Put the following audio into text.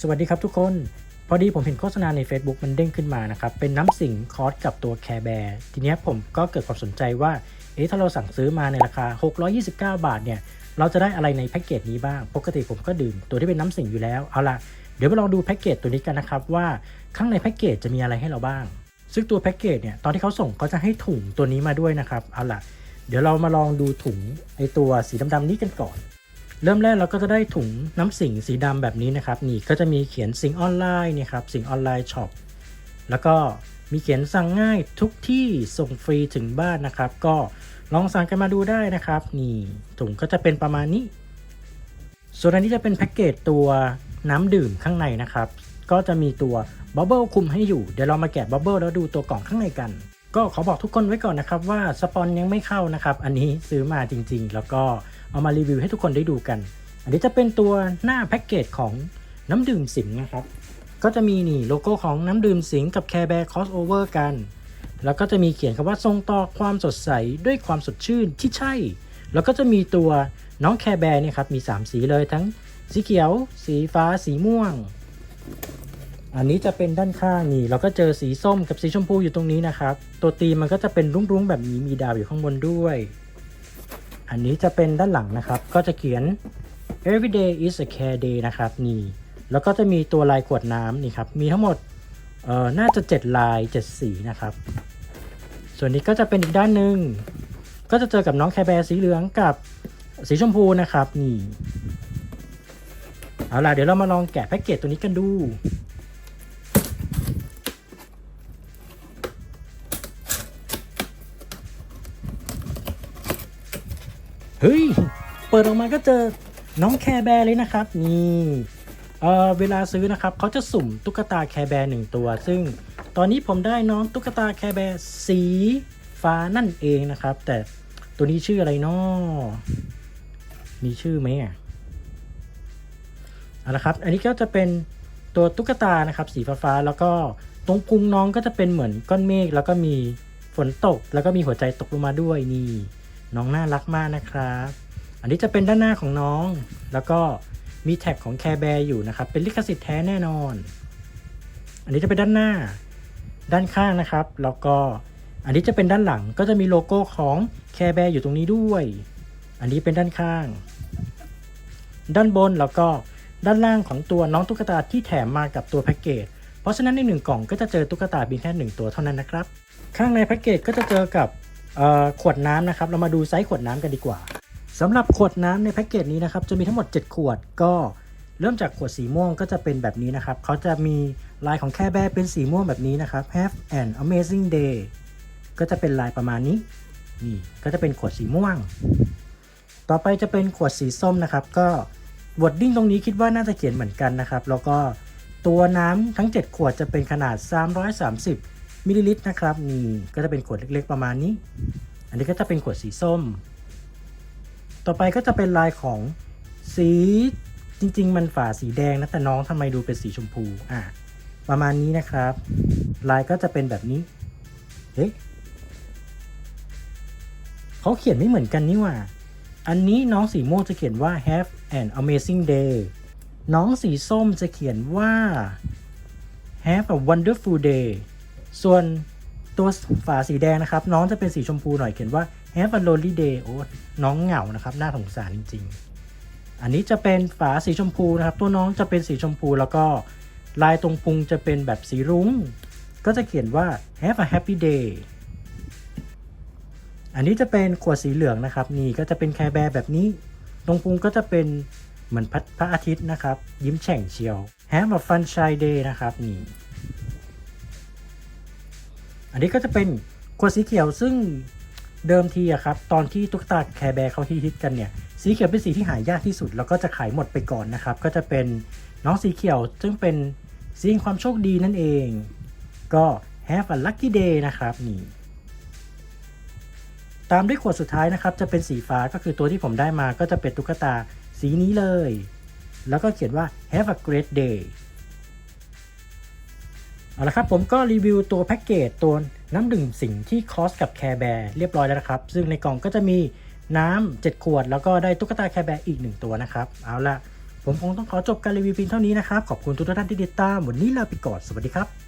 สวัสดีครับทุกคน พอดีผมเห็นโฆษณาใน Facebook มันเด้งขึ้นมานะครับ เป็นน้ำสิงคอร์สกับตัวแคร์แบร์ทีนี้ผมก็เกิดความสนใจว่า เอ๊ะถ้าเราสั่งซื้อมาในราคา 629 บาทเนี่ย เราจะได้อะไรในแพ็กเกจนี้บ้าง ปกติผมก็ดื่มตัวที่เป็นน้ำสิงอยู่แล้ว เอาล่ะ เดี๋ยวไปลองดูแพ็กเกจตัวนี้กันนะครับว่าข้างในแพ็กเกจจะมีอะไรให้เราบ้าง ซึ่งตัวแพ็กเกจเนี่ยตอนที่เขาส่งเขาจะให้ถุงตัวนี้มาด้วยนะครับ เอาล่ะ เดี๋ยวเรามาลองดูถุงไอตัวสีดำๆนี้กันก่อน เริ่มแรกเราก็จะได้ถุงน้ำสิงสีดำแบบนี้นะครับนี่ก็จะมีเขียนสิงออนไลน์นี่ครับสิงออนไลน์ช็อปแล้วก็มีเขียนสั่งง่ายทุกที่ส่งฟรีถึงบ้านนะครับ ก็ลองสั่งกันมาดูได้นะครับ นี่ถุงก็จะเป็นประมาณนี้ ส่วนอันนี้จะเป็นแพ็กเกจตัวน้ำดื่มข้างในนะครับ ก็จะมีตัวบับเบิลคุมให้อยู่เดี๋ยวเรามาแกะบับเบิลแล้วดูตัวกล่องข้างในกัน ก็ขอบอกทุกคนไว้ก่อนนะครับว่าสปอนยังไม่เข้านะครับ อันนี้ซื้อมาจริง ๆ แล้วก็ เอามารีวิวให้ทุกคนได้ดูกัน อันนี้จะเป็นตัวหน้าแพ็กเกจของน้ำดื่มสิงห์นะครับ ก็จะมีนี่โลโก้ของน้ำดื่มสิงห์กับแคร์แบร์คอสโอเวอร์กัน แล้วก็จะมีเขียนคำว่าทรงต่อความสดใสด้วยความสดชื่นที่ใช่ แล้วก็จะมีตัวน้องแคร์แบร์เนี่ยครับมี 3 สีเลยทั้งสีเขียว สีฟ้า สีม่วง อันนี้จะเป็นด้านข้างนี่ เราก็เจอสีส้มกับสีชมพูอยู่ตรงนี้นะครับ ตัวตีมมันก็จะเป็นรุ้งๆแบบนี้มีดาวอยู่ข้างบนด้วย อันนี้จะเป็นด้านหลังนะครับ ก็จะเขียน everyday is a care day นะครับนี่ แล้วก็จะมีตัวลายขวดน้ำนี่ครับ มีทั้งหมดเอ่อน่าจะ 7 ลาย 7 สีนะครับ ส่วนนี้ก็จะเป็นอีกด้านหนึ่ง ก็จะเจอกับน้องแคร์แบร์สีเหลืองกับสีชมพูนะครับนี่ เอาล่ะเดี๋ยวเรามาลองแกะแพ็กเกจตัวนี้กันดู เฮ้ย เปิดออกมาก็เจอน้องแคร์แบร์เลยนะครับ นี่เออเวลาซื้อนะครับเขาจะสุ่มตุ๊กตาแคร์แบร์หนึ่งตัว ซึ่งตอนนี้ผมได้น้องตุ๊กตาแคร์แบร์สีฟ้านั่นเองนะครับ แต่ตัวนี้ชื่ออะไรนาะมีชื่อไหมอะเอาละครับ อันนี้ก็จะเป็นตัวตุ๊กตานะครับ สีฟ้าๆแล้วก็ตรงพุงน้องก็จะเป็นเหมือนก้อนเมฆแล้วก็มีฝนตก แล้วก็มีหัวใจตกลงมาด้วยนี่ น้องน่ารักมากนะครับ อันนี้จะเป็นด้านหน้าของน้อง แล้วก็มีแท็กของแคร์แบร์อยู่นะครับ เป็นลิขสิทธิ์แท้แน่นอน อันนี้จะเป็นด้านหน้า ด้านข้างนะครับ แล้วก็อันนี้จะเป็นด้านหลังก็จะมีโลโก้ของแคร์แบร์อยู่ตรงนี้ด้วย อันนี้เป็นด้านข้าง ด้านบนแล้วก็ด้านล่างของตัวน้องตุ๊กตาที่แถมมากับตัวแพ็กเกจ เพราะฉะนั้นในหนึ่งกล่องก็จะเจอตุ๊กตาเพียงแค่หนึ่งตัวเท่านั้นนะครับ ข้างในแพ็กเกจก็จะเจอกับ ขวดน้ำนะครับ เรามาดูไซส์ขวดน้ำกันดีกว่าสำหรับขวดน้ำในแพ็กเกจนี้นะครับจะมีทั้งหมด 7 ขวดก็เริ่มจากขวดสีม่วงก็จะเป็นแบบนี้นะครับเขาจะมีลายของแค่แบร์เป็นสีม่วงแบบนี้นะครับ Have an amazing day ก็จะเป็นลายประมาณนี้นี่ก็จะเป็นขวดสีม่วง ต่อไปจะเป็นขวดสีส้มนะครับ ก็วดดิ้งตรงนี้คิดว่าน่าจะเขียนเหมือนกันนะครับ แล้วก็ตัวน้ำทั้ง 7 ขวดจะเป็นขนาด 330 มิลลิลิตรนะครับนี่ก็จะเป็นขวดเล็กๆประมาณนี้ อันนี้ก็จะเป็นขวดสีส้ม ต่อไปก็จะเป็นลายของสีจริง ๆ มันฝาสีแดงนะแต่น้องทำไมดูเป็นสีชมพูอะประมาณนี้นะครับ ลายก็จะเป็นแบบนี้เฮ้ยเขาเขียนไม่เหมือนกันนี่ว่า อันนี้น้องสีม่วงจะเขียนว่า have an amazing day น้องสีส้มจะเขียนว่า have a wonderful day ส่วนตัวฝาสีแดงนะครับ น้องจะเป็นสีชมพูหน่อยเขียนว่า have a lonely day โอ้น้องเหงานะครับน่าสงสารจริง ๆ อันนี้จะเป็นฝาสีชมพูนะครับ ตัวน้องจะเป็นสีชมพูแล้วก็ลายตรงพุงจะเป็นแบบสีรุง้ง ก็จะเขียนว่า have a happy day อันนี้จะเป็นขวดสีเหลืองนะครับนี่ก็จะเป็นแคร์แบร์แบบนี้ ตรงพุงก็จะเป็นเหมือนพระอาทิตย์นะครับ ยิ้มแฉ่งเชียว have a fun shy day นะครับนี่ อันนี้ก็จะเป็นขวดสีเขียวซึ่งเดิมทีอะครับตอนที่ตุ๊กตาแคร์แบร์เขาฮิตกันเนี่ยสีเขียวเป็นสีที่หายากที่สุด แล้วก็จะขายหมดไปก่อนนะครับ ก็จะเป็นน้องสีเขียว ซึ่งเป็นสีแห่งความโชคดีนั่นเอง ก็ have a lucky day นะครับนี่ตามด้วยขวดสุดท้ายนะครับ จะเป็นสีฟ้าก็คือตัวที่ผมได้มาก็จะเป็นตุ๊กตาสีนี้เลย แล้วก็เขียนว่า have a great day เอาละครับผมก็รีวิวตัวแพ็กเกจตัวน้ำดื่มสิงที่คอสกับแคร์แบร์เรียบร้อยแล้วนะครับ ซึ่งในกล่องก็จะมีน้ำ7ขวด แล้วก็ได้ตุ๊กตาแคร์แบร์อีก 1 ตัวนะครับเอาละผมคงต้องขอจบการรีวิวเพียงเท่านี้นะครับ ขอบคุณทุกท่านที่ติดตามวันนี้ลาไปก่อนสวัสดีครับ